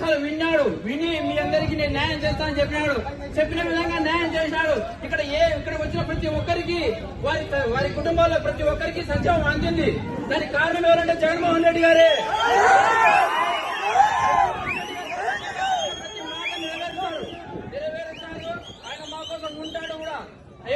కష్టాలు విన్నాడు. విని మీ అందరికీ నేను న్యాయం చేస్తానని చెప్పినాడు. చెప్పిన విధంగా న్యాయం చేసినాడు ఇక్కడ ఏ ఇక్కడ వచ్చిన ప్రతి ఒక్కరికి వారి వారి కుటుంబాల్లో ప్రతి ఒక్కరికి సత్యం అందింది. దానికి కారణం ఎవరంటే జగన్మోహన్ రెడ్డి గారే. మా కోసం ఉంటాడు కూడా.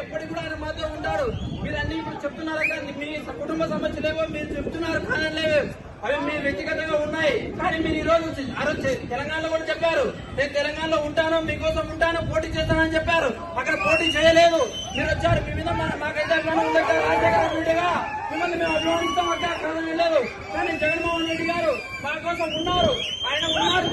ఎప్పటికి కూడా ఆయన మాతో ఉంటాడు. మీరు అన్ని ఇప్పుడు చెప్తున్నారు కానీ మీ కుటుంబ సమస్యలేవో మీరు చెప్తున్నారు కానలేవో అవి మీ వ్యక్తిగతంగా ఉన్నాయి. కానీ మీరు ఈ రోజు ఆ రోజు తెలంగాణలో కూడా చెప్పారు. నేను తెలంగాణలో ఉంటాను మీకోసం ఉంటాను పోటీ చేస్తానని చెప్పారు. అక్కడ పోటీ చేయలేదు. మీరు వచ్చారు. మీ మీద మాకైతే అభిమానం రాజశేఖర రెడ్డిగా మిమ్మల్ని మేము అభిమానిస్తాం. అక్కడ కాదని లేదు. కానీ జగన్మోహన్ రెడ్డి గారు మా కోసం ఉన్నారు. ఆయన ఉన్నారు.